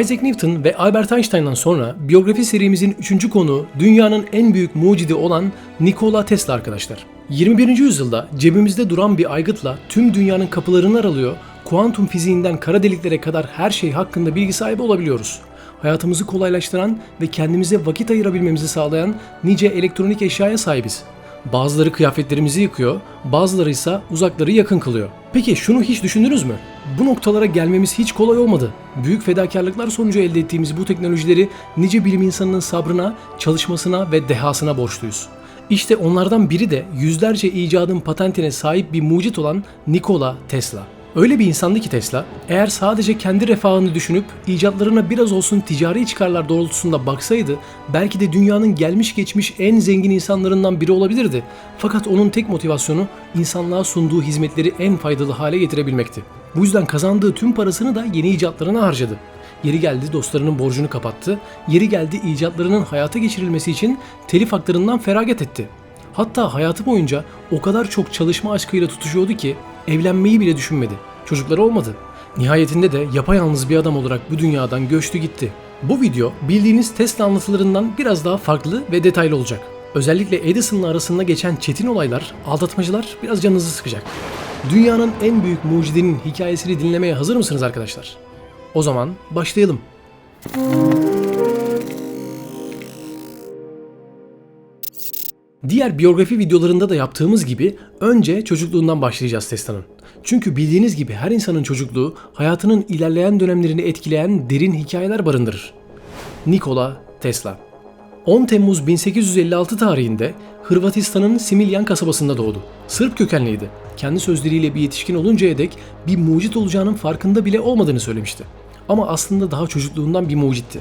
Isaac Newton ve Albert Einstein'dan sonra biyografi serimizin üçüncü konu dünyanın en büyük mucidi olan Nikola Tesla arkadaşlar. 21. yüzyılda cebimizde duran bir aygıtla tüm dünyanın kapılarını aralıyor, kuantum fiziğinden kara deliklere kadar her şey hakkında bilgi sahibi olabiliyoruz. Hayatımızı kolaylaştıran ve kendimize vakit ayırabilmemizi sağlayan nice elektronik eşyaya sahibiz. Bazıları kıyafetlerimizi yıkıyor, bazıları ise uzakları yakın kılıyor. Peki şunu hiç düşündünüz mü? Bu noktalara gelmemiz hiç kolay olmadı. Büyük fedakarlıklar sonucu elde ettiğimiz bu teknolojileri nice bilim insanının sabrına, çalışmasına ve dehasına borçluyuz. İşte onlardan biri de yüzlerce icadın patentine sahip bir mucit olan Nikola Tesla. Öyle bir insandı ki Tesla, eğer sadece kendi refahını düşünüp icatlarına biraz olsun ticari çıkarlar doğrultusunda baksaydı belki de dünyanın gelmiş geçmiş en zengin insanlarından biri olabilirdi. Fakat onun tek motivasyonu insanlığa sunduğu hizmetleri en faydalı hale getirebilmekti. Bu yüzden kazandığı tüm parasını da yeni icatlarına harcadı. Yeri geldi dostlarının borcunu kapattı, yeri geldi icatlarının hayata geçirilmesi için telif haklarından feragat etti. Hatta hayatı boyunca o kadar çok çalışma aşkıyla tutuşuyordu ki evlenmeyi bile düşünmedi. Çocukları olmadı. Nihayetinde de yapayalnız bir adam olarak bu dünyadan göçtü gitti. Bu video bildiğiniz Tesla anlatılarından biraz daha farklı ve detaylı olacak. Özellikle Edison'la arasında geçen çetin olaylar, aldatmacılar biraz canınızı sıkacak. Dünyanın en büyük mucidinin hikayesini dinlemeye hazır mısınız arkadaşlar? O zaman başlayalım. Diğer biyografi videolarında da yaptığımız gibi önce çocukluğundan başlayacağız Tesla'nın. Çünkü bildiğiniz gibi her insanın çocukluğu hayatının ilerleyen dönemlerini etkileyen derin hikayeler barındırır. Nikola Tesla 10 Temmuz 1856 tarihinde Hırvatistan'ın Similjan kasabasında doğdu. Sırp kökenliydi. Kendi sözleriyle bir yetişkin oluncaya dek bir mucit olacağının farkında bile olmadığını söylemişti. Ama aslında daha çocukluğundan bir mucitti.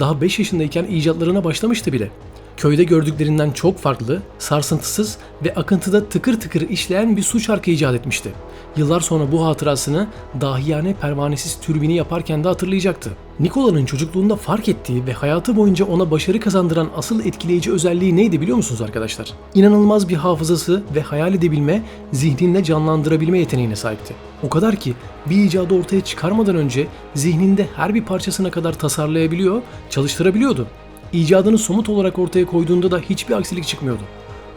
Daha 5 yaşındayken icatlarına başlamıştı bile. Köyde gördüklerinden çok farklı, sarsıntısız ve akıntıda tıkır tıkır işleyen bir su çarkı icat etmişti. Yıllar sonra bu hatırasını dahiyane pervanesiz türbini yaparken de hatırlayacaktı. Nikola'nın çocukluğunda fark ettiği ve hayatı boyunca ona başarı kazandıran asıl etkileyici özelliği neydi biliyor musunuz arkadaşlar? İnanılmaz bir hafızası ve hayal edebilme, zihninde canlandırabilme yeteneğine sahipti. O kadar ki bir icadı ortaya çıkarmadan önce zihninde her bir parçasına kadar tasarlayabiliyor, çalıştırabiliyordu. İcadını somut olarak ortaya koyduğunda da hiçbir aksilik çıkmıyordu.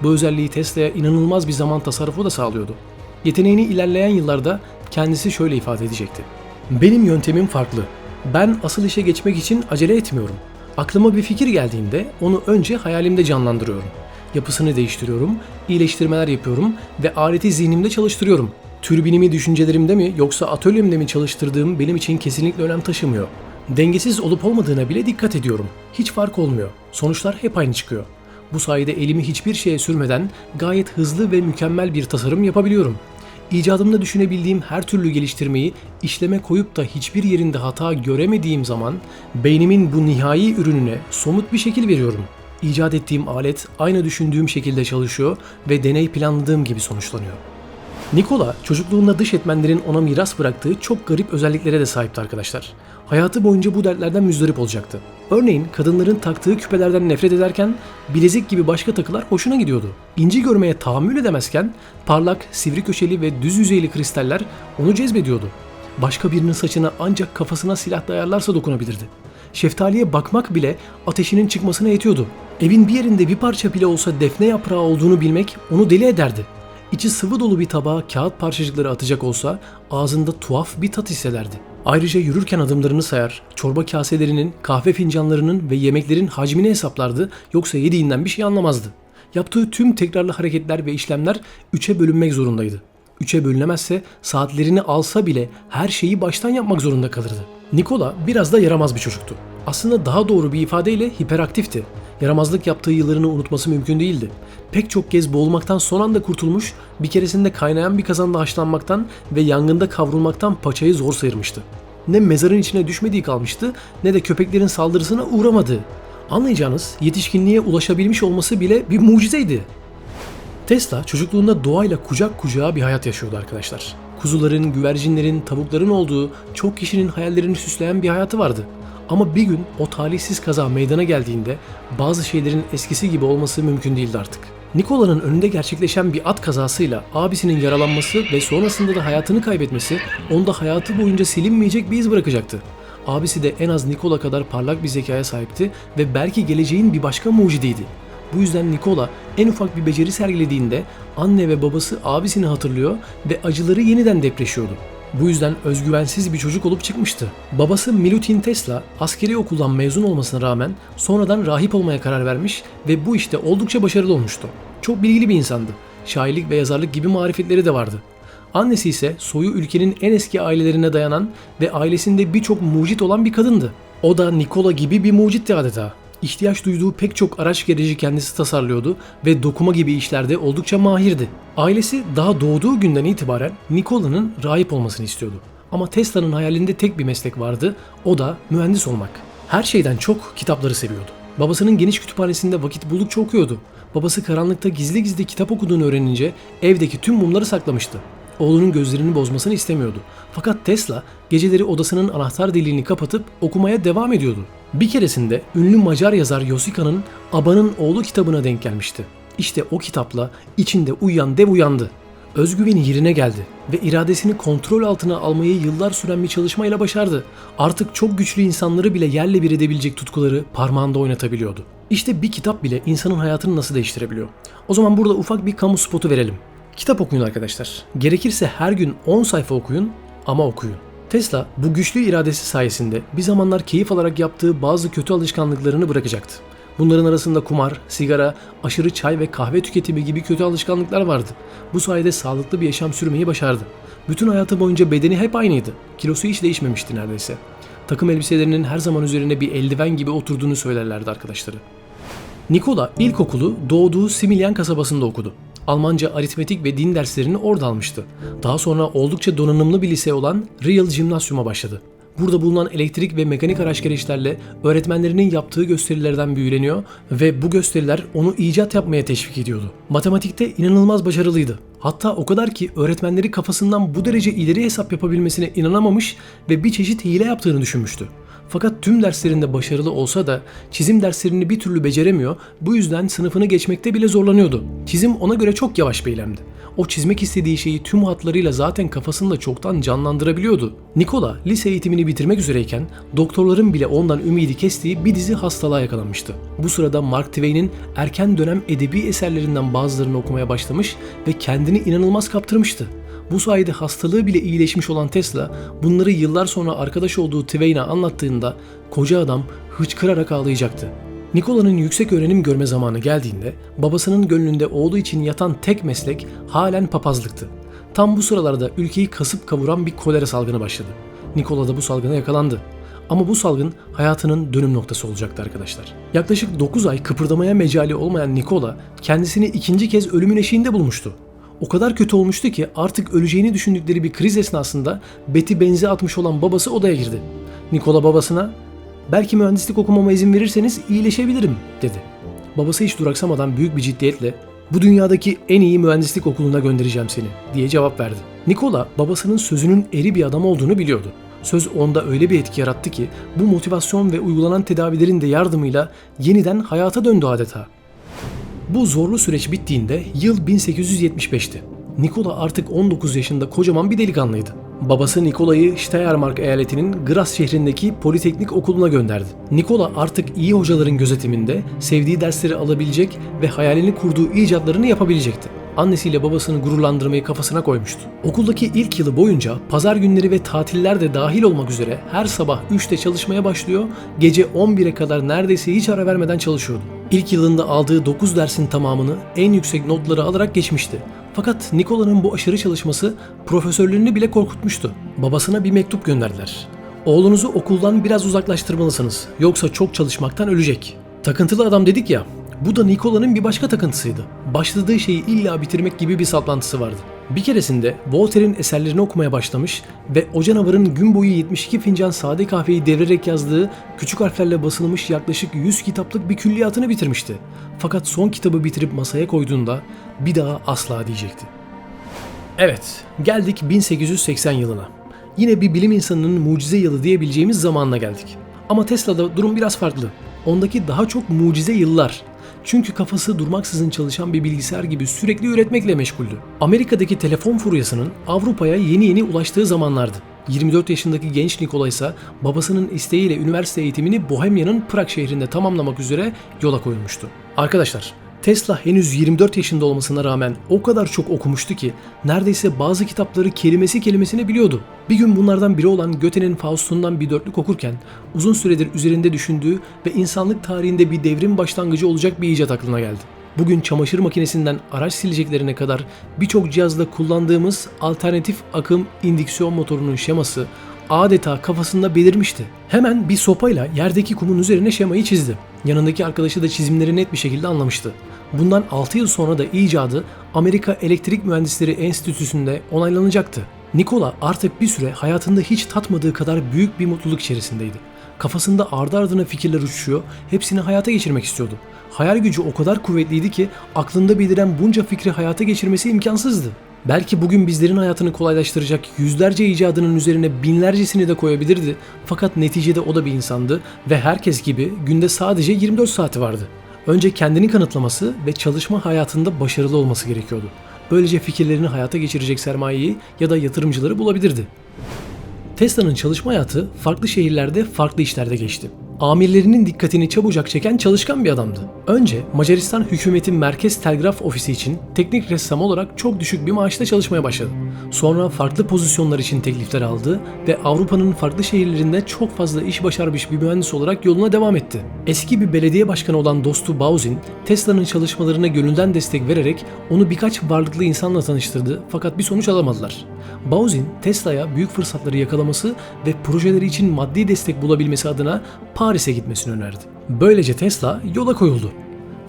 Bu özelliği Tesla'ya inanılmaz bir zaman tasarrufu da sağlıyordu. Yeteneğini ilerleyen yıllarda kendisi şöyle ifade edecekti. Benim yöntemim farklı. Ben asıl işe geçmek için acele etmiyorum. Aklıma bir fikir geldiğinde onu önce hayalimde canlandırıyorum. Yapısını değiştiriyorum, iyileştirmeler yapıyorum ve aleti zihnimde çalıştırıyorum. Türbinimi düşüncelerimde mi yoksa atölyemde mi çalıştırdığım benim için kesinlikle önem taşımıyor. Dengesiz olup olmadığına bile dikkat ediyorum. Hiç fark olmuyor. Sonuçlar hep aynı çıkıyor. Bu sayede elimi hiçbir şeye sürmeden gayet hızlı ve mükemmel bir tasarım yapabiliyorum. İcadımda düşünebildiğim her türlü geliştirmeyi işleme koyup da hiçbir yerinde hata göremediğim zaman beynimin bu nihai ürününe somut bir şekil veriyorum. İcat ettiğim alet aynı düşündüğüm şekilde çalışıyor ve deney planladığım gibi sonuçlanıyor. Nikola çocukluğunda dış etmenlerin ona miras bıraktığı çok garip özelliklere de sahipti arkadaşlar. Hayatı boyunca bu dertlerden müzdarip olacaktı. Örneğin kadınların taktığı küpelerden nefret ederken bilezik gibi başka takılar hoşuna gidiyordu. İnci görmeye tahammül edemezken parlak, sivri köşeli ve düz yüzeyli kristaller onu cezbediyordu. Başka birinin saçına ancak kafasına silah dayarlarsa dokunabilirdi. Şeftaliye bakmak bile ateşinin çıkmasına yetiyordu. Evin bir yerinde bir parça bile olsa defne yaprağı olduğunu bilmek onu deli ederdi. İçi sıvı dolu bir tabağa kağıt parçacıkları atacak olsa ağzında tuhaf bir tat hissederdi. Ayrıca yürürken adımlarını sayar, çorba kaselerinin, kahve fincanlarının ve yemeklerin hacmini hesaplardı yoksa yediğinden bir şey anlamazdı. Yaptığı tüm tekrarlı hareketler ve işlemler üçe bölünmek zorundaydı. Üçe bölünemezse saatlerini alsa bile her şeyi baştan yapmak zorunda kalırdı. Nikola biraz da yaramaz bir çocuktu. Aslında daha doğru bir ifadeyle hiperaktifti. Yaramazlık yaptığı yıllarını unutması mümkün değildi. Pek çok kez boğulmaktan son anda kurtulmuş, bir keresinde kaynayan bir kazanda haşlanmaktan ve yangında kavrulmaktan paçayı zor sıyırmıştı. Ne mezarın içine düşmediği kalmıştı ne de köpeklerin saldırısına uğramadı. Anlayacağınız yetişkinliğe ulaşabilmiş olması bile bir mucizeydi. Tesla çocukluğunda doğayla kucak kucağa bir hayat yaşıyordu arkadaşlar. Kuzuların, güvercinlerin, tavukların olduğu çok kişinin hayallerini süsleyen bir hayatı vardı. Ama bir gün o talihsiz kaza meydana geldiğinde bazı şeylerin eskisi gibi olması mümkün değildi artık. Nikola'nın önünde gerçekleşen bir at kazasıyla abisinin yaralanması ve sonrasında da hayatını kaybetmesi onda hayatı boyunca silinmeyecek bir iz bırakacaktı. Abisi de en az Nikola kadar parlak bir zekaya sahipti ve belki geleceğin bir başka mucidiydi. Bu yüzden Nikola en ufak bir beceri sergilediğinde anne ve babası abisini hatırlıyor ve acıları yeniden depreşiyordu. Bu yüzden özgüvensiz bir çocuk olup çıkmıştı. Babası Milutin Tesla askeri okuldan mezun olmasına rağmen sonradan rahip olmaya karar vermiş ve bu işte oldukça başarılı olmuştu. Çok bilgili bir insandı. Şairlik ve yazarlık gibi marifetleri de vardı. Annesi ise soyu ülkenin en eski ailelerine dayanan ve ailesinde birçok mucit olan bir kadındı. O da Nikola gibi bir mucitti adeta. İhtiyaç duyduğu pek çok araç gereci kendisi tasarlıyordu ve dokuma gibi işlerde oldukça mahirdi. Ailesi daha doğduğu günden itibaren Nikola'nın rahip olmasını istiyordu. Ama Tesla'nın hayalinde tek bir meslek vardı, o da mühendis olmak. Her şeyden çok kitapları seviyordu. Babasının geniş kütüphanesinde vakit buldukça okuyordu. Babası karanlıkta gizli gizli kitap okuduğunu öğrenince evdeki tüm mumları saklamıştı. Oğlunun gözlerini bozmasını istemiyordu. Fakat Tesla geceleri odasının anahtar deliğini kapatıp okumaya devam ediyordu. Bir keresinde ünlü Macar yazar Yosika'nın Aba'nın Oğlu kitabına denk gelmişti. İşte o kitapla içinde uyuyan dev uyandı. Özgüveni yerine geldi ve iradesini kontrol altına almayı yıllar süren bir çalışmayla başardı. Artık çok güçlü insanları bile yerle bir edebilecek tutkuları parmağında oynatabiliyordu. İşte bir kitap bile insanın hayatını nasıl değiştirebiliyor. O zaman burada ufak bir kamu spotu verelim. Kitap okuyun arkadaşlar. Gerekirse her gün 10 sayfa okuyun ama okuyun. Tesla bu güçlü iradesi sayesinde bir zamanlar keyif alarak yaptığı bazı kötü alışkanlıklarını bırakacaktı. Bunların arasında kumar, sigara, aşırı çay ve kahve tüketimi gibi kötü alışkanlıklar vardı. Bu sayede sağlıklı bir yaşam sürmeyi başardı. Bütün hayatı boyunca bedeni hep aynıydı. Kilosu hiç değişmemişti neredeyse. Takım elbiselerinin her zaman üzerine bir eldiven gibi oturduğunu söylerlerdi arkadaşları. Nikola ilkokulu doğduğu Similyan kasabasında okudu. Almanca aritmetik ve din derslerini orada almıştı. Daha sonra oldukça donanımlı bir lise olan Real Gymnasium'a başladı. Burada bulunan elektrik ve mekanik araç gereçlerle öğretmenlerinin yaptığı gösterilerden büyüleniyor ve bu gösteriler onu icat yapmaya teşvik ediyordu. Matematikte inanılmaz başarılıydı. Hatta o kadar ki öğretmenleri kafasından bu derece ileri hesap yapabilmesine inanamamış ve bir çeşit hile yaptığını düşünmüştü. Fakat tüm derslerinde başarılı olsa da çizim derslerini bir türlü beceremiyor, bu yüzden sınıfını geçmekte bile zorlanıyordu. Çizim ona göre çok yavaş bir eylemdi. O çizmek istediği şeyi tüm hatlarıyla zaten kafasında çoktan canlandırabiliyordu. Nikola lise eğitimini bitirmek üzereyken doktorların bile ondan ümidi kestiği bir dizi hastalığa yakalanmıştı. Bu sırada Mark Twain'in erken dönem edebi eserlerinden bazılarını okumaya başlamış ve kendini inanılmaz kaptırmıştı. Bu sayede hastalığı bile iyileşmiş olan Tesla bunları yıllar sonra arkadaş olduğu Twain'e anlattığında koca adam hıçkırarak ağlayacaktı. Nikola'nın yüksek öğrenim görme zamanı geldiğinde babasının gönlünde oğlu için yatan tek meslek halen papazlıktı. Tam bu sıralarda ülkeyi kasıp kavuran bir kolera salgını başladı. Nikola da bu salgına yakalandı. Ama bu salgın hayatının dönüm noktası olacaktı arkadaşlar. Yaklaşık 9 ay kıpırdamaya mecali olmayan Nikola kendisini ikinci kez ölümün eşiğinde bulmuştu. O kadar kötü olmuştu ki artık öleceğini düşündükleri bir kriz esnasında beti benzi atmış olan babası odaya girdi. Nikola babasına belki mühendislik okumama izin verirseniz iyileşebilirim dedi. Babası hiç duraksamadan büyük bir ciddiyetle bu dünyadaki en iyi mühendislik okuluna göndereceğim seni diye cevap verdi. Nikola babasının sözünün eri bir adam olduğunu biliyordu. Söz onda öyle bir etki yarattı ki bu motivasyon ve uygulanan tedavilerin de yardımıyla yeniden hayata döndü adeta. Bu zorlu süreç bittiğinde yıl 1875'ti. Nikola artık 19 yaşında kocaman bir delikanlıydı. Babası Nikola'yı Steiermark eyaletinin Graz şehrindeki Politeknik Okulu'na gönderdi. Nikola artık iyi hocaların gözetiminde sevdiği dersleri alabilecek ve hayalini kurduğu icatlarını yapabilecekti. Annesiyle babasını gururlandırmayı kafasına koymuştu. Okuldaki ilk yılı boyunca pazar günleri ve tatiller de dahil olmak üzere her sabah 3'te çalışmaya başlıyor, gece 11'e kadar neredeyse hiç ara vermeden çalışıyordu. İlk yılında aldığı 9 dersin tamamını en yüksek notları alarak geçmişti. Fakat Nikola'nın bu aşırı çalışması profesörlüğünü bile korkutmuştu. Babasına bir mektup gönderdiler. Oğlunuzu okuldan biraz uzaklaştırmalısınız. Yoksa çok çalışmaktan ölecek. Takıntılı adam dedik ya. Bu da Nikola'nın bir başka takıntısıydı. Başladığı şeyi illa bitirmek gibi bir saplantısı vardı. Bir keresinde Voltaire'in eserlerini okumaya başlamış ve o canavarın gün boyu 72 fincan sade kahveyi devirerek yazdığı küçük harflerle basılmış yaklaşık 100 kitaplık bir külliyatını bitirmişti. Fakat son kitabı bitirip masaya koyduğunda bir daha asla diyecekti. Evet, geldik 1880 yılına. Yine bir bilim insanının mucize yılı diyebileceğimiz zamanına geldik. Ama Tesla'da durum biraz farklı. Ondaki daha çok mucize yıllar. Çünkü kafası durmaksızın çalışan bir bilgisayar gibi sürekli üretmekle meşguldü. Amerika'daki telefon furyasının Avrupa'ya yeni yeni ulaştığı zamanlardı. 24 yaşındaki genç Nikola ise babasının isteğiyle üniversite eğitimini Bohemya'nın Prag şehrinde tamamlamak üzere yola koyulmuştu. Arkadaşlar, Tesla henüz 24 yaşında olmasına rağmen o kadar çok okumuştu ki neredeyse bazı kitapları kelimesi kelimesine biliyordu. Bir gün bunlardan biri olan Göte'nin Faust'undan bir dörtlük okurken uzun süredir üzerinde düşündüğü ve insanlık tarihinde bir devrim başlangıcı olacak bir icat aklına geldi. Bugün çamaşır makinesinden araç sileceklerine kadar birçok cihazda kullandığımız alternatif akım indüksiyon motorunun şeması adeta kafasında belirmişti. Hemen bir sopayla yerdeki kumun üzerine şemayı çizdi. Yanındaki arkadaşı da çizimleri net bir şekilde anlamıştı. Bundan 6 yıl sonra da icadı Amerika Elektrik Mühendisleri Enstitüsü'nde onaylanacaktı. Nikola artık bir süre hayatında hiç tatmadığı kadar büyük bir mutluluk içerisindeydi. Kafasında ardı ardına fikirler uçuşuyor, hepsini hayata geçirmek istiyordu. Hayal gücü o kadar kuvvetliydi ki aklında beliren bunca fikri hayata geçirmesi imkansızdı. Belki bugün bizlerin hayatını kolaylaştıracak yüzlerce icadının üzerine binlercesini de koyabilirdi. Fakat neticede o da bir insandı ve herkes gibi günde sadece 24 saati vardı. Önce kendini kanıtlaması ve çalışma hayatında başarılı olması gerekiyordu. Böylece fikirlerini hayata geçirecek sermayeyi ya da yatırımcıları bulabilirdi. Tesla'nın çalışma hayatı farklı şehirlerde farklı işlerde geçti. Amirlerinin dikkatini çabucak çeken çalışkan bir adamdı. Önce Macaristan hükümeti Merkez Telgraf Ofisi için teknik ressam olarak çok düşük bir maaşla çalışmaya başladı. Sonra farklı pozisyonlar için teklifler aldı ve Avrupa'nın farklı şehirlerinde çok fazla iş başarmış bir mühendis olarak yoluna devam etti. Eski bir belediye başkanı olan dostu Bauzin, Tesla'nın çalışmalarına gönülden destek vererek onu birkaç varlıklı insanla tanıştırdı fakat bir sonuç alamadılar. Bauzin, Tesla'ya büyük fırsatları yakalaması ve projeleri için maddi destek bulabilmesi adına Paris'e gitmesini önerdi. Böylece Tesla yola koyuldu.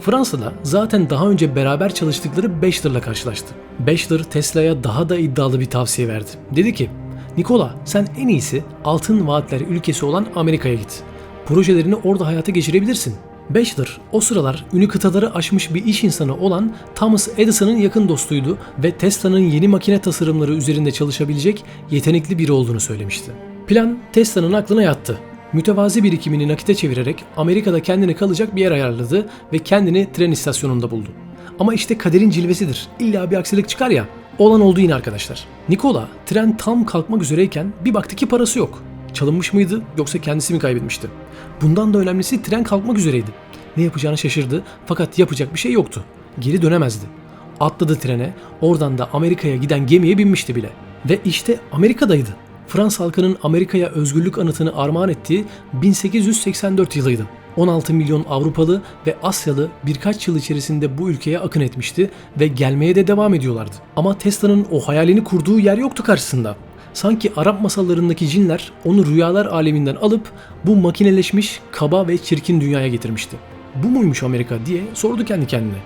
Fransa'da zaten daha önce beraber çalıştıkları Bechtler'la karşılaştı. Bechtler Tesla'ya daha da iddialı bir tavsiye verdi. Dedi ki, Nikola sen en iyisi altın vaatler ülkesi olan Amerika'ya git. Projelerini orada hayata geçirebilirsin. Bechtler o sıralar ünlü kıtaları aşmış bir iş insanı olan Thomas Edison'ın yakın dostuydu ve Tesla'nın yeni makine tasarımları üzerinde çalışabilecek yetenekli biri olduğunu söylemişti. Plan Tesla'nın aklına yattı. Mütevazi birikimini nakite çevirerek Amerika'da kendine kalacak bir yer ayarladı ve kendini tren istasyonunda buldu. Ama işte kaderin cilvesidir. İlla bir aksilik çıkar ya. Olan oldu yine arkadaşlar. Nikola tren tam kalkmak üzereyken bir baktı ki parası yok. Çalınmış mıydı yoksa kendisi mi kaybetmişti? Bundan da önemlisi tren kalkmak üzereydi. Ne yapacağını şaşırdı fakat yapacak bir şey yoktu. Geri dönemezdi. Atladı trene, oradan da Amerika'ya giden gemiye binmişti bile. Ve işte Amerika'daydı. Fransız halkının Amerika'ya özgürlük anıtını armağan ettiği 1884 yılıydı. 16 milyon Avrupalı ve Asyalı birkaç yıl içerisinde bu ülkeye akın etmişti ve gelmeye de devam ediyorlardı. Ama Tesla'nın o hayalini kurduğu yer yoktu karşısında. Sanki Arap masallarındaki cinler onu rüyalar aleminden alıp bu makineleşmiş, kaba ve çirkin dünyaya getirmişti. Bu muymuş Amerika diye sordu kendi kendine.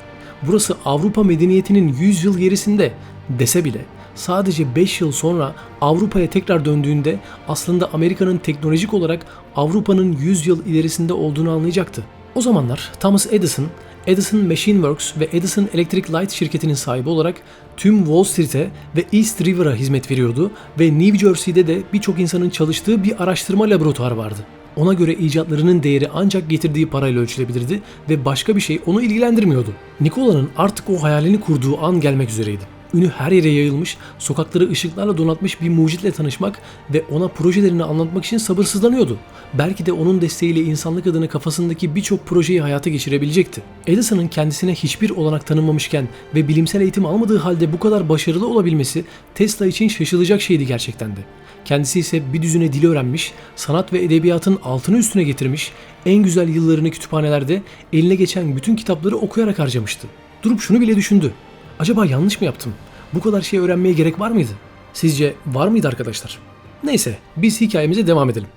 Burası Avrupa medeniyetinin 100 yıl gerisinde dese bile sadece 5 yıl sonra Avrupa'ya tekrar döndüğünde aslında Amerika'nın teknolojik olarak Avrupa'nın 100 yıl ilerisinde olduğunu anlayacaktı. O zamanlar Thomas Edison, Edison Machine Works ve Edison Electric Light şirketinin sahibi olarak tüm Wall Street'e ve East River'a hizmet veriyordu ve New Jersey'de de birçok insanın çalıştığı bir araştırma laboratuvarı vardı. Ona göre icatlarının değeri ancak getirdiği parayla ölçülebilirdi ve başka bir şey onu ilgilendirmiyordu. Nikola'nın artık o hayalini kurduğu an gelmek üzereydi. Ünü her yere yayılmış, sokakları ışıklarla donatmış bir mucitle tanışmak ve ona projelerini anlatmak için sabırsızlanıyordu. Belki de onun desteğiyle insanlık adına kafasındaki birçok projeyi hayata geçirebilecekti. Edison'ın kendisine hiçbir olanak tanınmamışken ve bilimsel eğitim almadığı halde bu kadar başarılı olabilmesi Tesla için şaşılacak şeydi gerçekten de. Kendisi ise bir düzüne dili öğrenmiş, sanat ve edebiyatın altını üstüne getirmiş, en güzel yıllarını kütüphanelerde eline geçen bütün kitapları okuyarak harcamıştı. Durup şunu bile düşündü. Acaba yanlış mı yaptım? Bu kadar şey öğrenmeye gerek var mıydı? Sizce var mıydı arkadaşlar? Neyse biz hikayemize devam edelim.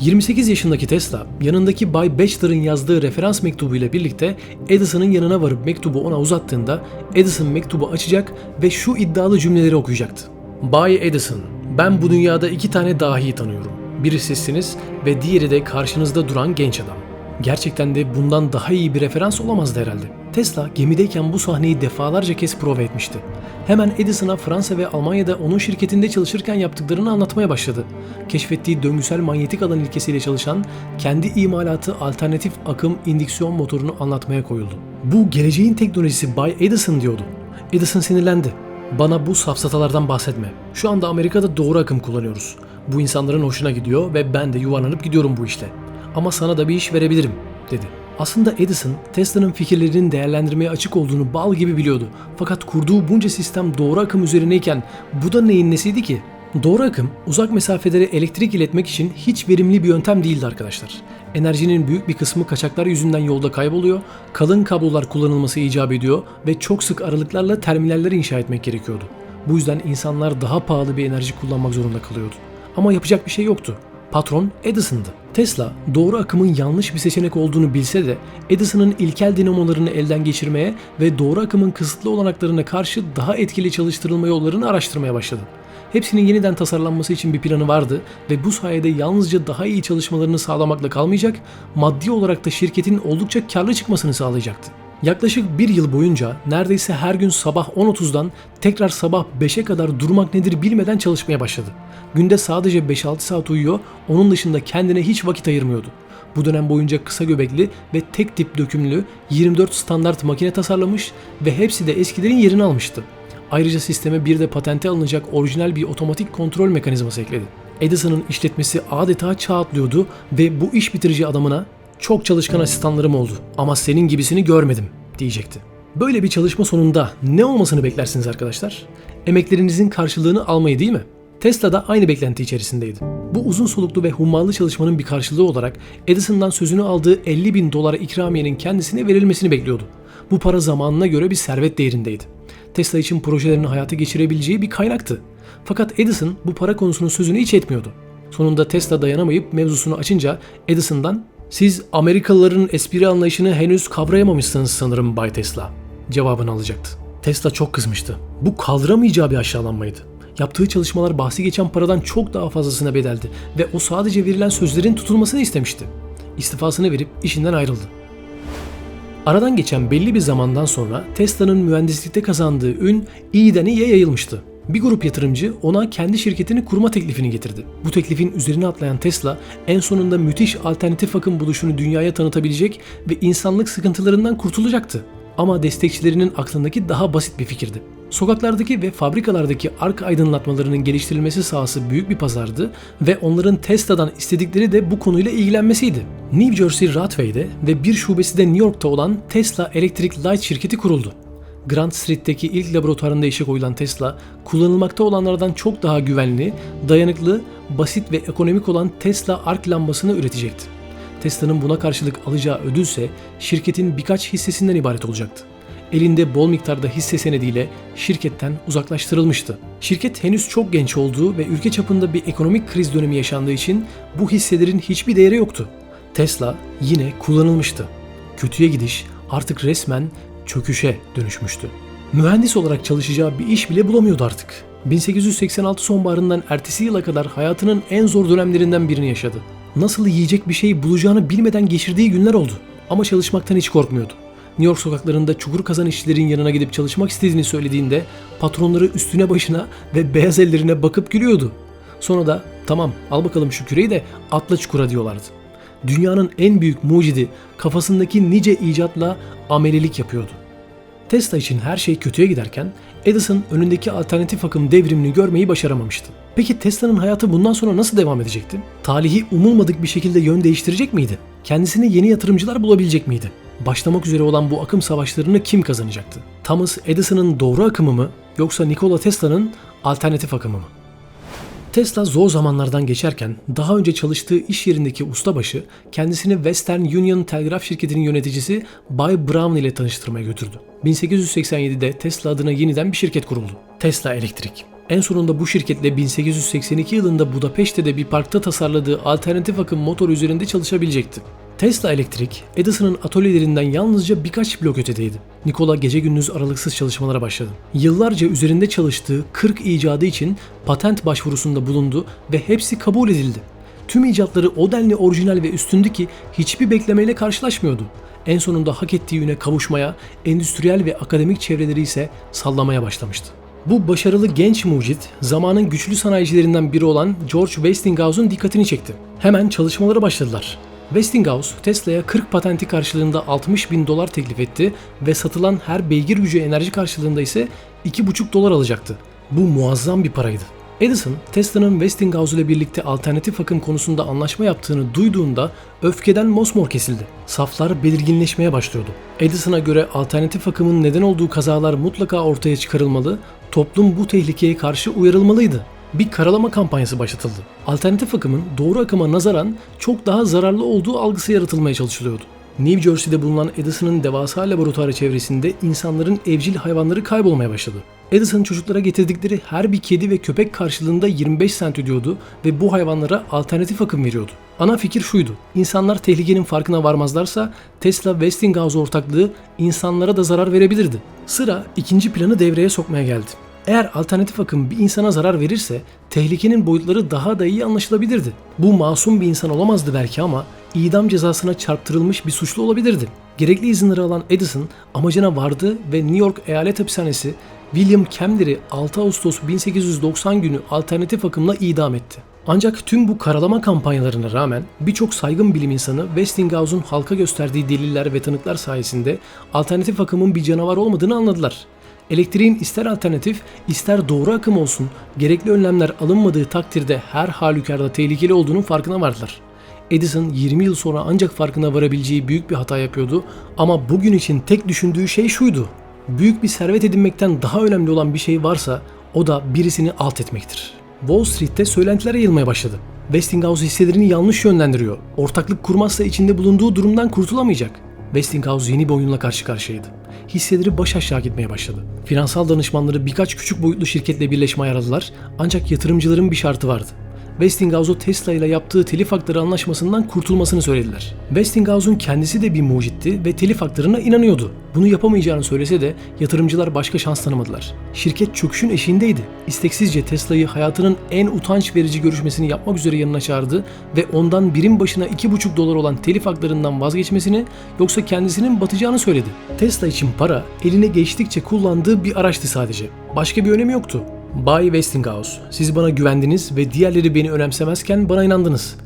28 yaşındaki Tesla yanındaki Bay Batchelor'ın yazdığı referans mektubu ile birlikte Edison'ın yanına varıp mektubu ona uzattığında Edison mektubu açacak ve şu iddialı cümleleri okuyacaktı. Bay Edison, ben bu dünyada iki tane dahi tanıyorum. Biri sizsiniz ve diğeri de karşınızda duran genç adam. Gerçekten de bundan daha iyi bir referans olamazdı herhalde. Tesla gemideyken bu sahneyi defalarca kez prova etmişti. Hemen Edison'a Fransa ve Almanya'da onun şirketinde çalışırken yaptıklarını anlatmaya başladı. Keşfettiği döngüsel manyetik alan ilkesiyle çalışan kendi imalatı alternatif akım indüksiyon motorunu anlatmaya koyuldu. Bu geleceğin teknolojisi Bay Edison diyordu. Edison sinirlendi. Bana bu safsatalardan bahsetme. Şu anda Amerika'da doğru akım kullanıyoruz. Bu insanların hoşuna gidiyor ve ben de yuvarlanıp gidiyorum bu işte. Ama sana da bir iş verebilirim, dedi. Aslında Edison, Tesla'nın fikirlerinin değerlendirmeye açık olduğunu bal gibi biliyordu. Fakat kurduğu bunca sistem doğru akım üzerineyken bu da neyin nesiydi ki? Doğru akım, uzak mesafelere elektrik iletmek için hiç verimli bir yöntem değildi arkadaşlar. Enerjinin büyük bir kısmı kaçaklar yüzünden yolda kayboluyor, kalın kablolar kullanılması icap ediyor ve çok sık aralıklarla terminaller inşa etmek gerekiyordu. Bu yüzden insanlar daha pahalı bir enerji kullanmak zorunda kalıyordu. Ama yapacak bir şey yoktu. Patron Edison'dı. Tesla doğru akımın yanlış bir seçenek olduğunu bilse de Edison'ın ilkel dinamolarını elden geçirmeye ve doğru akımın kısıtlı olanaklarına karşı daha etkili çalıştırılma yollarını araştırmaya başladı. Hepsinin yeniden tasarlanması için bir planı vardı ve bu sayede yalnızca daha iyi çalışmalarını sağlamakla kalmayacak, maddi olarak da şirketin oldukça karlı çıkmasını sağlayacaktı. Yaklaşık bir yıl boyunca neredeyse her gün sabah 10.30'dan tekrar sabah 5'e kadar durmak nedir bilmeden çalışmaya başladı. Günde sadece 5-6 saat uyuyor, onun dışında kendine hiç vakit ayırmıyordu. Bu dönem boyunca kısa göbekli ve tek tip dökümlü 24 standart makine tasarlamış ve hepsi de eskilerin yerini almıştı. Ayrıca sisteme bir de patente alınacak orijinal bir otomatik kontrol mekanizması ekledi. Edison'ın işletmesi adeta çağ atlıyordu ve bu iş bitirici adamına çok çalışkan asistanlarım oldu ama senin gibisini görmedim diyecekti. Böyle bir çalışma sonunda ne olmasını beklersiniz arkadaşlar? Emeklerinizin karşılığını almayı değil mi? Tesla da aynı beklenti içerisindeydi. Bu uzun soluklu ve hummalı çalışmanın bir karşılığı olarak Edison'dan sözünü aldığı 50 bin dolar ikramiyenin kendisine verilmesini bekliyordu. Bu para zamanına göre bir servet değerindeydi. Tesla için projelerini hayata geçirebileceği bir kaynaktı. Fakat Edison bu para konusunun sözünü hiç etmiyordu. Sonunda Tesla dayanamayıp mevzusunu açınca Edison'dan siz Amerikalıların espri anlayışını henüz kavrayamamışsınız sanırım Bay Tesla cevabını alacaktı. Tesla çok kızmıştı. Bu kaldıramayacağı bir aşağılanmaydı. Yaptığı çalışmalar bahsi geçen paradan çok daha fazlasına bedeldi ve o sadece verilen sözlerin tutulmasını istemişti. İstifasını verip işinden ayrıldı. Aradan geçen belli bir zamandan sonra Tesla'nın mühendislikte kazandığı ün iyiden iyiye yayılmıştı. Bir grup yatırımcı ona kendi şirketini kurma teklifini getirdi. Bu teklifin üzerine atlayan Tesla en sonunda müthiş alternatif akım buluşunu dünyaya tanıtabilecek ve insanlık sıkıntılarından kurtulacaktı. Ama destekçilerinin aklındaki daha basit bir fikirdi. Sokaklardaki ve fabrikalardaki ark aydınlatmalarının geliştirilmesi sahası büyük bir pazardı ve onların Tesla'dan istedikleri de bu konuyla ilgilenmesiydi. New Jersey Radway'de ve bir şubesi de New York'ta olan Tesla Electric Light şirketi kuruldu. Grand Street'teki ilk laboratuvarında işe koyulan Tesla, kullanılmakta olanlardan çok daha güvenli, dayanıklı, basit ve ekonomik olan Tesla ark lambasını üretecekti. Tesla'nın buna karşılık alacağı ödülse şirketin birkaç hissesinden ibaret olacaktı. Elinde bol miktarda hisse senediyle şirketten uzaklaştırılmıştı. Şirket henüz çok genç olduğu ve ülke çapında bir ekonomik kriz dönemi yaşandığı için bu hisselerin hiçbir değeri yoktu. Tesla yine kullanılmıştı. Kötüye gidiş artık resmen çöküşe dönüşmüştü. Mühendis olarak çalışacağı bir iş bile bulamıyordu artık. 1886 sonbaharından ertesi yıla kadar hayatının en zor dönemlerinden birini yaşadı. Nasıl yiyecek bir şey bulacağını bilmeden geçirdiği günler oldu. Ama çalışmaktan hiç korkmuyordu. New York sokaklarında çukur kazan işçilerin yanına gidip çalışmak istediğini söylediğinde patronları üstüne başına ve beyaz ellerine bakıp gülüyordu. Sonra da tamam al bakalım şu küreyi de atla çukura diyorlardı. Dünyanın en büyük mucidi kafasındaki nice icatla amelelik yapıyordu. Tesla için her şey kötüye giderken Edison önündeki alternatif akım devrimini görmeyi başaramamıştı. Peki Tesla'nın hayatı bundan sonra nasıl devam edecekti? Talihi umulmadık bir şekilde yön değiştirecek miydi? Kendisine yeni yatırımcılar bulabilecek miydi? Başlamak üzere olan bu akım savaşlarını kim kazanacaktı? Thomas Edison'ın doğru akımı mı yoksa Nikola Tesla'nın alternatif akımı mı? Tesla zor zamanlardan geçerken daha önce çalıştığı iş yerindeki ustabaşı kendisini Western Union Telgraf şirketinin yöneticisi Bay Brown ile tanıştırmaya götürdü. 1887'de Tesla adına yeniden bir şirket kuruldu. Tesla Elektrik. En sonunda bu şirketle 1882 yılında Budapeşte'de bir parkta tasarladığı alternatif akım motor üzerinde çalışabilecekti. Tesla Elektrik, Edison'ın atölyelerinden yalnızca birkaç blok ötedeydi. Nikola gece gündüz aralıksız çalışmalara başladı. Yıllarca üzerinde çalıştığı 40 icadı için patent başvurusunda bulundu ve hepsi kabul edildi. Tüm icatları o denli orijinal ve üstündü ki hiçbir beklemeyle karşılaşmıyordu. En sonunda hak ettiği üne kavuşmaya, endüstriyel ve akademik çevreleri ise sallamaya başlamıştı. Bu başarılı genç mucit, zamanın güçlü sanayicilerinden biri olan George Westinghouse'un dikkatini çekti. Hemen çalışmalara başladılar. Westinghouse Tesla'ya 40 patenti karşılığında 60 bin dolar teklif etti ve satılan her beygir gücü enerji karşılığında ise 2,5 dolar alacaktı. Bu muazzam bir paraydı. Edison, Tesla'nın Westinghouse ile birlikte alternatif akım konusunda anlaşma yaptığını duyduğunda öfkeden mosmor kesildi. Saflar belirginleşmeye başlıyordu. Edison'a göre alternatif akımın neden olduğu kazalar mutlaka ortaya çıkarılmalı, toplum bu tehlikeye karşı uyarılmalıydı bir karalama kampanyası başlatıldı. Alternatif akımın doğru akıma nazaran çok daha zararlı olduğu algısı yaratılmaya çalışılıyordu. New Jersey'de bulunan Edison'ın devasa laboratuvarı çevresinde insanların evcil hayvanları kaybolmaya başladı. Edison çocuklara getirdikleri her bir kedi ve köpek karşılığında 25 cent ödüyordu ve bu hayvanlara alternatif akım veriyordu. Ana fikir şuydu. İnsanlar tehlikenin farkına varmazlarsa Tesla Westinghouse ortaklığı insanlara da zarar verebilirdi. Sıra ikinci planı devreye sokmaya geldi. Eğer alternatif akım bir insana zarar verirse tehlikenin boyutları daha da iyi anlaşılabilirdi. Bu masum bir insan olamazdı belki ama idam cezasına çarptırılmış bir suçlu olabilirdi. Gerekli izinleri alan Edison amacına vardı ve New York Eyalet Hapishanesi William Kemler'i 6 Ağustos 1890 günü alternatif akımla idam etti. Ancak tüm bu karalama kampanyalarına rağmen birçok saygın bilim insanı Westinghouse'un halka gösterdiği deliller ve tanıklar sayesinde alternatif akımın bir canavar olmadığını anladılar. Elektriğin ister alternatif ister doğru akım olsun gerekli önlemler alınmadığı takdirde her halükarda tehlikeli olduğunun farkına vardılar. Edison 20 yıl sonra ancak farkına varabileceği büyük bir hata yapıyordu ama bugün için tek düşündüğü şey şuydu. Büyük bir servet edinmekten daha önemli olan bir şey varsa o da birisini alt etmektir. Wall Street'te söylentiler yayılmaya başladı. Westinghouse hisselerini yanlış yönlendiriyor. Ortaklık kurmazsa içinde bulunduğu durumdan kurtulamayacak. Westinghouse yeni bir oyunla karşı karşıyaydı. Hisseleri baş aşağı gitmeye başladı. Finansal danışmanları birkaç küçük boyutlu şirketle birleşmeyi aradılar ancak yatırımcıların bir şartı vardı. Westinghouse'u Tesla ile yaptığı telif hakları anlaşmasından kurtulmasını söylediler. Westinghouse'un kendisi de bir mucitti ve telif haklarına inanıyordu. Bunu yapamayacağını söylese de yatırımcılar başka şans tanımadılar. Şirket çöküşün eşiğindeydi. İsteksizce Tesla'yı hayatının en utanç verici görüşmesini yapmak üzere yanına çağırdı ve ondan birim başına 2,5 dolar olan telif haklarından vazgeçmesini yoksa kendisinin batacağını söyledi. Tesla için para eline geçtikçe kullandığı bir araçtı sadece. Başka bir önemi yoktu. Bay Westinghouse, siz bana güvendiniz ve diğerleri beni önemsemezken bana inandınız.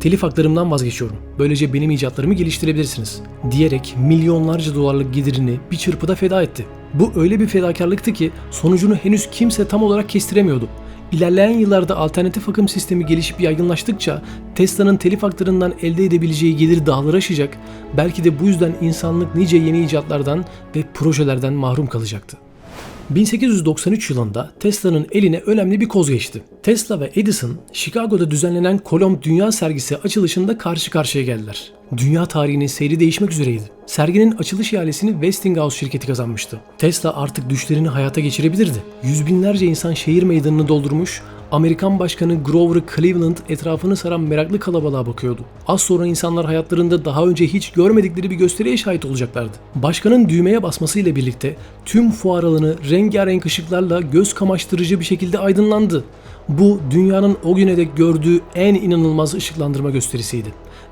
Telif haklarımdan vazgeçiyorum. Böylece benim icatlarımı geliştirebilirsiniz. Diyerek milyonlarca dolarlık gelirini bir çırpıda feda etti. Bu öyle bir fedakarlıktı ki sonucunu henüz kimse tam olarak kestiremiyordu. İlerleyen yıllarda alternatif akım sistemi gelişip yaygınlaştıkça Tesla'nın telif haklarından elde edebileceği gelir dağları aşacak, belki de bu yüzden insanlık nice yeni icatlardan ve projelerden mahrum kalacaktı. 1893 yılında Tesla'nın eline önemli bir koz geçti. Tesla ve Edison, Chicago'da düzenlenen Kolomb Dünya Sergisi açılışında karşı karşıya geldiler. Dünya tarihinin seyri değişmek üzereydi. Serginin açılış ihalesini Westinghouse şirketi kazanmıştı. Tesla artık düşlerini hayata geçirebilirdi. Yüz binlerce insan şehir meydanını doldurmuş, Amerikan Başkanı Grover Cleveland etrafını saran meraklı kalabalığa bakıyordu. Az sonra insanlar hayatlarında daha önce hiç görmedikleri bir gösteriye şahit olacaklardı. Başkanın düğmeye basmasıyla birlikte tüm fuar alanı rengarenk ışıklarla göz kamaştırıcı bir şekilde aydınlandı. Bu dünyanın o güne dek gördüğü en inanılmaz ışıklandırma gösterisiydi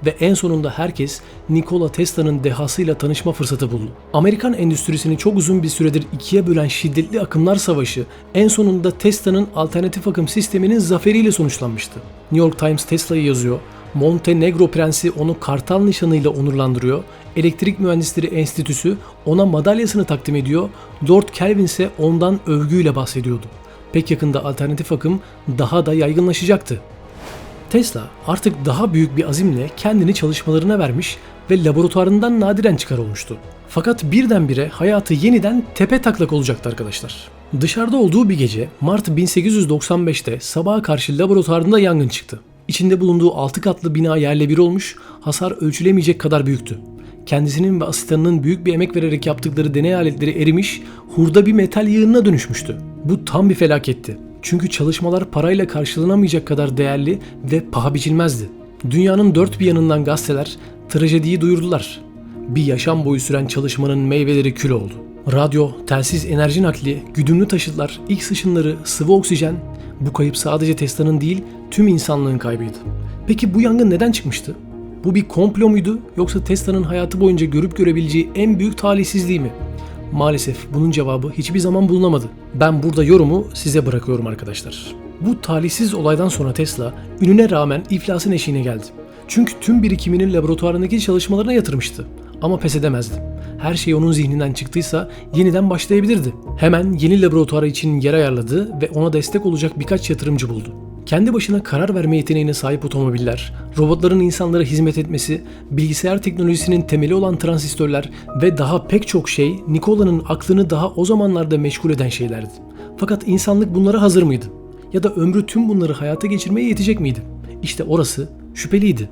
ve en sonunda herkes Nikola Tesla'nın dehasıyla tanışma fırsatı buldu. Amerikan endüstrisini çok uzun bir süredir ikiye bölen şiddetli akımlar savaşı en sonunda Tesla'nın alternatif akım sisteminin zaferiyle sonuçlanmıştı. New York Times Tesla'yı yazıyor, Montenegro Prensi onu kartal nişanıyla onurlandırıyor, Elektrik Mühendisleri Enstitüsü ona madalyasını takdim ediyor, Lord Kelvin ise ondan övgüyle bahsediyordu. Pek yakında alternatif akım daha da yaygınlaşacaktı. Tesla artık daha büyük bir azimle kendini çalışmalarına vermiş ve laboratuvarından nadiren çıkar olmuştu. Fakat birdenbire hayatı yeniden tepe taklak olacaktı arkadaşlar. Dışarıda olduğu bir gece Mart 1895'te sabaha karşı laboratuvarında yangın çıktı. İçinde bulunduğu 6 katlı bina yerle bir olmuş, hasar ölçülemeyecek kadar büyüktü. Kendisinin ve asistanının büyük bir emek vererek yaptıkları deney aletleri erimiş, hurda bir metal yığınına dönüşmüştü. Bu tam bir felaketti. Çünkü çalışmalar parayla karşılanamayacak kadar değerli ve paha biçilmezdi. Dünyanın dört bir yanından gazeteler trajediyi duyurdular. Bir yaşam boyu süren çalışmanın meyveleri kül oldu. Radyo, telsiz enerji nakli, güdümlü taşıtlar, X ışınları, sıvı oksijen bu kayıp sadece Tesla'nın değil tüm insanlığın kaybıydı. Peki bu yangın neden çıkmıştı? Bu bir komplo muydu yoksa Tesla'nın hayatı boyunca görüp görebileceği en büyük talihsizliği mi? Maalesef bunun cevabı hiçbir zaman bulunamadı. Ben burada yorumu size bırakıyorum arkadaşlar. Bu talihsiz olaydan sonra Tesla ününe rağmen iflasın eşiğine geldi. Çünkü tüm birikimini laboratuvarındaki çalışmalarına yatırmıştı. Ama pes edemezdi. Her şey onun zihninden çıktıysa yeniden başlayabilirdi. Hemen yeni laboratuvarı için yer ayarladı ve ona destek olacak birkaç yatırımcı buldu. Kendi başına karar verme yeteneğine sahip otomobiller, robotların insanlara hizmet etmesi, bilgisayar teknolojisinin temeli olan transistörler ve daha pek çok şey Nikola'nın aklını daha o zamanlarda meşgul eden şeylerdi. Fakat insanlık bunlara hazır mıydı? Ya da ömrü tüm bunları hayata geçirmeye yetecek miydi? İşte orası şüpheliydi.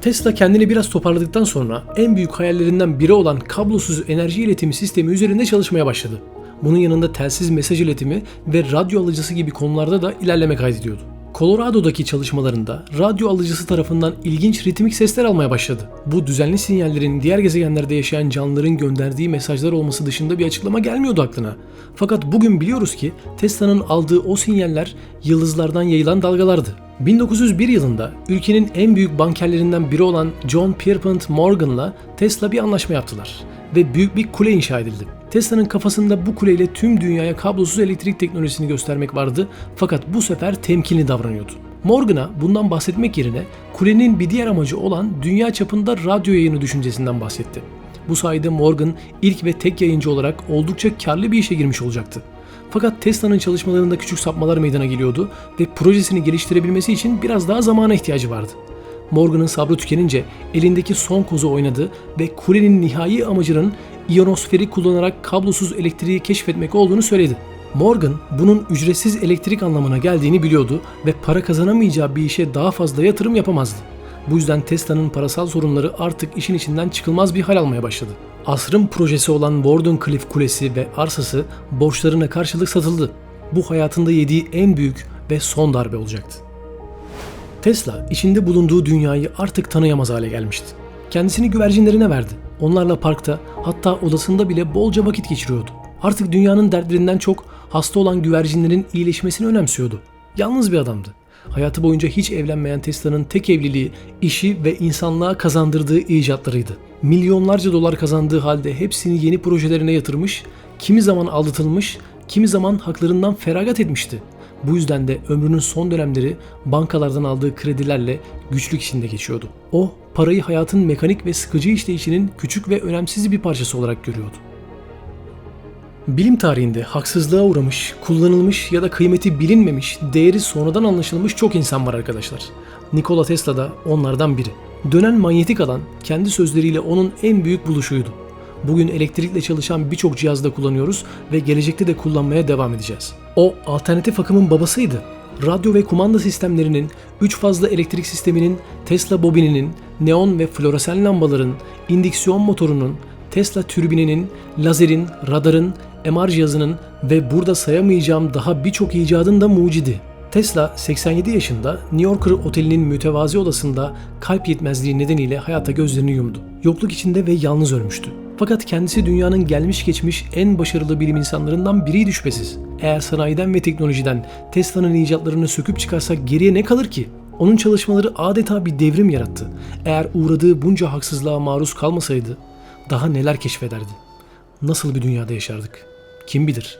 Tesla kendini biraz toparladıktan sonra en büyük hayallerinden biri olan kablosuz enerji iletimi sistemi üzerinde çalışmaya başladı. Bunun yanında telsiz mesaj iletimi ve radyo alıcısı gibi konularda da ilerleme kaydediyordu. Colorado'daki çalışmalarında radyo alıcısı tarafından ilginç ritmik sesler almaya başladı. Bu düzenli sinyallerin diğer gezegenlerde yaşayan canlıların gönderdiği mesajlar olması dışında bir açıklama gelmiyordu aklına. Fakat bugün biliyoruz ki Tesla'nın aldığı o sinyaller yıldızlardan yayılan dalgalardı. 1901 yılında ülkenin en büyük bankerlerinden biri olan John Pierpont Morgan'la Tesla bir anlaşma yaptılar ve büyük bir kule inşa edildi. Tesla'nın kafasında bu kuleyle tüm dünyaya kablosuz elektrik teknolojisini göstermek vardı fakat bu sefer temkinli davranıyordu. Morgan'a bundan bahsetmek yerine kulenin bir diğer amacı olan dünya çapında radyo yayını düşüncesinden bahsetti. Bu sayede Morgan ilk ve tek yayıncı olarak oldukça karlı bir işe girmiş olacaktı. Fakat Tesla'nın çalışmalarında küçük sapmalar meydana geliyordu ve projesini geliştirebilmesi için biraz daha zamana ihtiyacı vardı. Morgan'ın sabrı tükenince elindeki son kozu oynadı ve kulenin nihai amacının iyonosferi kullanarak kablosuz elektriği keşfetmek olduğunu söyledi. Morgan bunun ücretsiz elektrik anlamına geldiğini biliyordu ve para kazanamayacağı bir işe daha fazla yatırım yapamazdı. Bu yüzden Tesla'nın parasal sorunları artık işin içinden çıkılmaz bir hal almaya başladı. Asrın projesi olan Wardenclyffe Kulesi ve arsası borçlarına karşılık satıldı. Bu hayatında yediği en büyük ve son darbe olacaktı. Tesla içinde bulunduğu dünyayı artık tanıyamaz hale gelmişti. Kendisini güvercinlerine verdi. Onlarla parkta hatta odasında bile bolca vakit geçiriyordu. Artık dünyanın dertlerinden çok hasta olan güvercinlerin iyileşmesini önemsiyordu. Yalnız bir adamdı. Hayatı boyunca hiç evlenmeyen Tesla'nın tek evliliği, işi ve insanlığa kazandırdığı icatlarıydı. Milyonlarca dolar kazandığı halde hepsini yeni projelerine yatırmış, kimi zaman aldatılmış, kimi zaman haklarından feragat etmişti. Bu yüzden de ömrünün son dönemleri bankalardan aldığı kredilerle güçlük içinde geçiyordu. O, parayı hayatın mekanik ve sıkıcı işleyişinin küçük ve önemsiz bir parçası olarak görüyordu. Bilim tarihinde haksızlığa uğramış, kullanılmış ya da kıymeti bilinmemiş, değeri sonradan anlaşılmış çok insan var arkadaşlar. Nikola Tesla da onlardan biri. Dönen manyetik alan kendi sözleriyle onun en büyük buluşuydu. Bugün elektrikle çalışan birçok cihazda kullanıyoruz ve gelecekte de kullanmaya devam edeceğiz. O alternatif akımın babasıydı. Radyo ve kumanda sistemlerinin, 3 fazla elektrik sisteminin, Tesla bobininin, neon ve floresan lambaların, indüksiyon motorunun, Tesla türbininin, lazerin, radarın, MR cihazının ve burada sayamayacağım daha birçok icadın da mucidi. Tesla 87 yaşında New Yorker otelinin mütevazi odasında kalp yetmezliği nedeniyle hayata gözlerini yumdu. Yokluk içinde ve yalnız ölmüştü. Fakat kendisi dünyanın gelmiş geçmiş en başarılı bilim insanlarından biriydi şüphesiz. Eğer sanayiden ve teknolojiden Tesla'nın icatlarını söküp çıkarsak geriye ne kalır ki? Onun çalışmaları adeta bir devrim yarattı. Eğer uğradığı bunca haksızlığa maruz kalmasaydı daha neler keşfederdi? Nasıl bir dünyada yaşardık? Kim bilir?